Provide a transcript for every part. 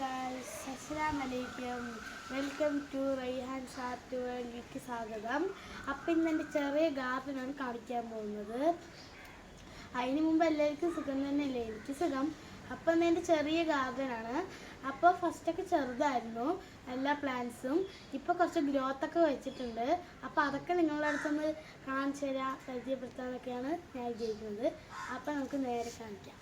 Guys അസ്സാം വലൈക്കും welcome to Raihan ഷാർട്ട് വേൾഡിലേക്ക് സ്വാഗതം. അപ്പം ഇന്ന് എന്റെ ചെറിയ ഗാർഡനാണ് കാണിക്കാൻ പോകുന്നത്. അതിന് മുമ്പ് എല്ലാവർക്കും സുഖം തന്നെയല്ലേ? എനിക്ക് സുഖം. അപ്പം ഇന്ന് എന്റെ ചെറിയ ഗാർഡനാണ് അപ്പോൾ ഫസ്റ്റൊക്കെ ചെറുതായിരുന്നു. എല്ലാ പ്ലാന്റ്സും ഇപ്പോൾ കുറച്ച് ഗ്രോത്തൊക്കെ വെച്ചിട്ടുണ്ട്. അപ്പോൾ അതൊക്കെ നിങ്ങളുടെ അടുത്തൊന്ന് കാണിച്ചു തരാം പരിചയപ്പെടുത്താനൊക്കെയാണ് ഞാൻ വിചാരിക്കുന്നത്. അപ്പോൾ നമുക്ക് നേരെ കാണിക്കാം.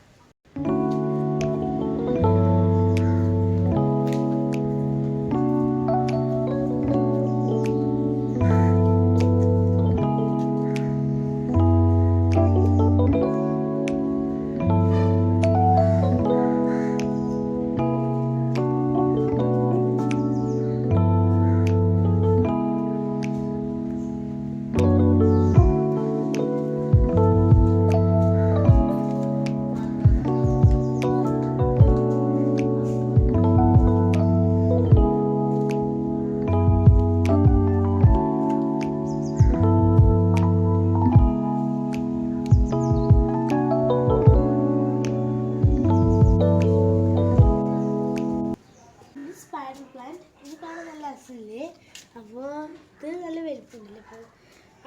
അപ്പോൾ ഇത് നല്ല വലുപ്പമില്ല അപ്പോൾ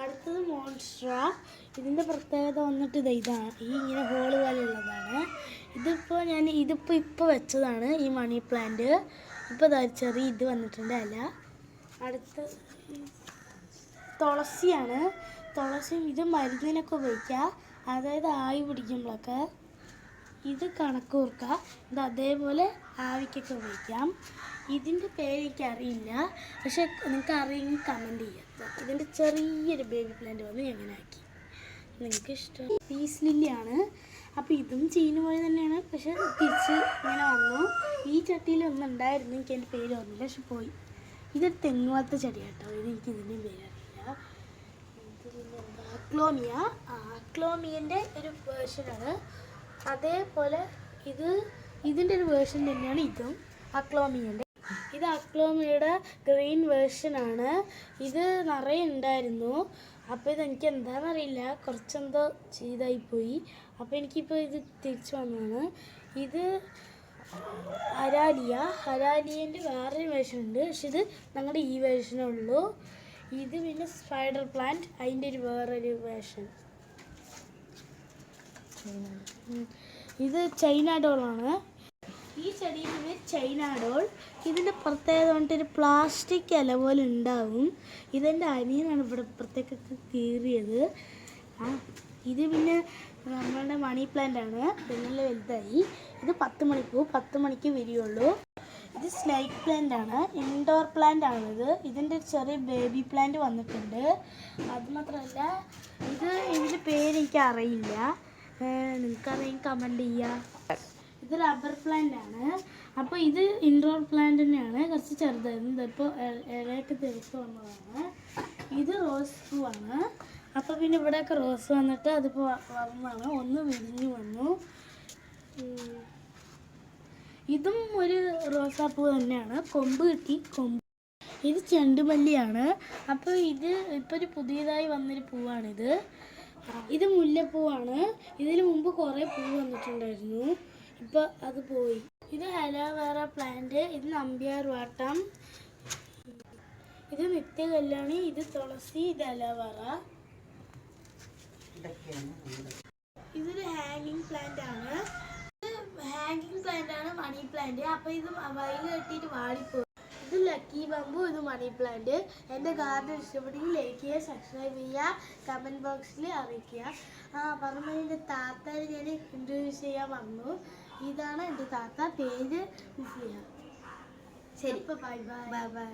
അടുത്തത് മോൺസ്ട്ര ഇതിന്റെ പ്രത്യേകത വന്നിട്ട് ഇത് ഇതാണ് ഈ ഇങ്ങനെ ഹോൾ പോലെയുള്ളതാണ് ഇതിപ്പോൾ ഞാൻ ഇതിപ്പോൾ ഇപ്പോൾ വെച്ചതാണ് ഈ മണി പ്ലാന്റ് ഇപ്പോൾ ചെറിയ ഇത് വന്നിട്ടുണ്ട് അല്ല. അടുത്ത തുളസിയാണ്. തുളസി ഇത് മരുന്നിനൊക്കെ ഉപയോഗിക്കുക അതായത് ആവി പിടിക്കുമ്പോഴൊക്കെ. ഇത് കണക്ക് കണക്കൂർക്ക. ഇത് അതേപോലെ ആവിക്കൊക്കെ ഉപയോഗിക്കാം. ഇതിന്റെ പേര് എനിക്കറിയില്ല. പക്ഷെ നിങ്ങൾക്ക് അറിയെങ്കിൽ കമന്റ് ചെയ്യാം. ഇതിന്റെ ചെറിയൊരു ബേബി പ്ലാന്റ് വന്ന് ഞാൻ ഇങ്ങനെ ആക്കി. നിങ്ങൾക്ക് ഇഷ്ടം. പീസ് ലില്ലിയാണ് അപ്പോൾ ഇതും ചീഞ്ഞു പോയത് തന്നെയാണ്. പക്ഷെ തിരിച്ച് ഇങ്ങനെ വന്നു. ഈ ചട്ടിയിൽ ഒന്നുണ്ടായിരുന്നു എനിക്ക് എന്റെ പേര് ഓർമ്മില്ല പക്ഷെ പോയി. ഇതൊരു ചെടി കേട്ടോ. ഇത് എനിക്ക് ഇതിന്റെയും പേരറിയില്ല ആക്ലോമിയന്റെ അക്ലോമിയ ആ അക്ലോമിയന്റെ ഒരു വേർഷനാണ് അതേപോലെ ഇത് ഇതിന്റെ ഒരു വേർഷൻ തന്നെയാണ് ഇതും. അക്ലോമിയന്റെ ഇത് അക്ലോമിയുടെ ഗ്രീൻ വേർഷനാണ് ഇത് നിറയെ ഉണ്ടായിരുന്നു. അപ്പോൾ ഇത് എനിക്ക് എന്താണെന്നറിയില്ല കുറച്ചെന്തോ ചെയ്തായിപ്പോയി അപ്പോൾ എനിക്കിപ്പോൾ ഇത് തിരിച്ചു വന്നതാണ്. ഇത് ഹരാലിയ ഹരാലിയന്റെ വേറൊരു വേർഷൻ ഉണ്ട്. പക്ഷെ ഇത് ഞങ്ങളുടെ ഈ വേർഷനേ ഉള്ളൂ. ഇത് പിന്നെ സ്പൈഡർ പ്ലാന്റ് അതിന്റെ ഒരു വേറൊരു വേർഷൻ. ഇത് ചൈന ഡോളാണ് ഈ ചെടിയിൽ പേര് ചൈന ഡോൾ. ഇതിന്റെ പ്രത്യേകത കൊണ്ടൊരു പ്ലാസ്റ്റിക് ഇല പോലെ ഉണ്ടാവും. ഇതെന്റെ അനിയനാണ് ഇവിടെ ഇപ്പുറത്തേക്കൊക്കെ കീറിയത്. ആ ഇത് പിന്നെ നമ്മളുടെ മണി പ്ലാന്റ് ആണ്. നല്ല വലുതായി. ഇത് പത്ത് മണിക്കൂ പത്ത് മണിക്ക് വരികയുള്ളൂ ഇത് സ്നേക്ക് പ്ലാന്റ് ആണ്. ഇൻഡോർ പ്ലാന്റ് ആണിത്. ഇതിന്റെ ചെറിയ ബേബി പ്ലാന്റ് വന്നിട്ടുണ്ട്. അത് മാത്രമല്ല ഇത് ഇതിന്റെ പേര് എനിക്ക് അറിയില്ല നിങ്ങൾക്കറിയാം കമന്റ് ചെയ്യുക ഇത് റബ്ബർ പ്ലാന്റ് ആണ്. അപ്പോൾ ഇത് ഇൻഡോർ പ്ലാന്റ് തന്നെയാണ്. കുറച്ച് ചെറുതായിരുന്നു. ഇതിപ്പോൾ ഇലയൊക്കെ തെറിച്ച് വന്നതാണ്. ഇത് റോസ് പൂവാണ് അപ്പോൾ പിന്നെ ഇവിടെയൊക്കെ റോസ് വന്നിട്ട് അതിപ്പോൾ വന്നതാണ് ഒന്ന് വിരിഞ്ഞു വന്നു. ഇതും ഒരു റോസാപ്പൂ തന്നെയാണ്. കൊമ്പ് കിട്ടി. കൊമ്പ്. ഇത് ചെണ്ടുമല്ലിയാണ്. അപ്പോൾ ഇത് ഇപ്പോൾ ഒരു പുതിയതായി വന്നൊരു പൂവാണിത്. ഇത് മുല്ലപ്പൂവാണ്. ഇതിന് മുമ്പ് കുറേ പൂ വന്നിട്ടുണ്ടായിരുന്നു. ഇപ്പോൾ അത് പോയി. ഇത് അലോവേറ പ്ലാന്റ് ഇത് നമ്പ്യാർ വാട്ടം ഇത് നിത്യകല്യാണി ഇത് തുളസി ഇത് അലോവേറ. ഇതൊരു ഹാങ്ങിങ് പ്ലാന്റ് ആണ്. ഇത് ഹാങ്ങിങ് പ്ലാന്റ് ആണ് മണി പ്ലാന്റ്. അപ്പൊ ഇത് വയൽ കെട്ടിയിട്ട് വാടിപ്പോയി ഇത് ലക്കി ബംബു ഇത് മണി പ്ലാന്റ്. എന്റെ ഗാർഡൻ ഇഷ്ടപ്പെട്ടെങ്കിൽ ലൈക്ക് ചെയ്യുക സബ്സ്ക്രൈബ് ചെയ്യുക കമന്റ് ബോക്സിൽ അറിയിക്കുക. ആ പറഞ്ഞ എന്റെ താത്തയെ ഞാൻ ഇൻട്രൊഡ്യൂസ് ചെയ്യാൻ വന്നു. ഇതാണ് എന്റെ താത്ത. പേര് ശരി. Bye bye bye bye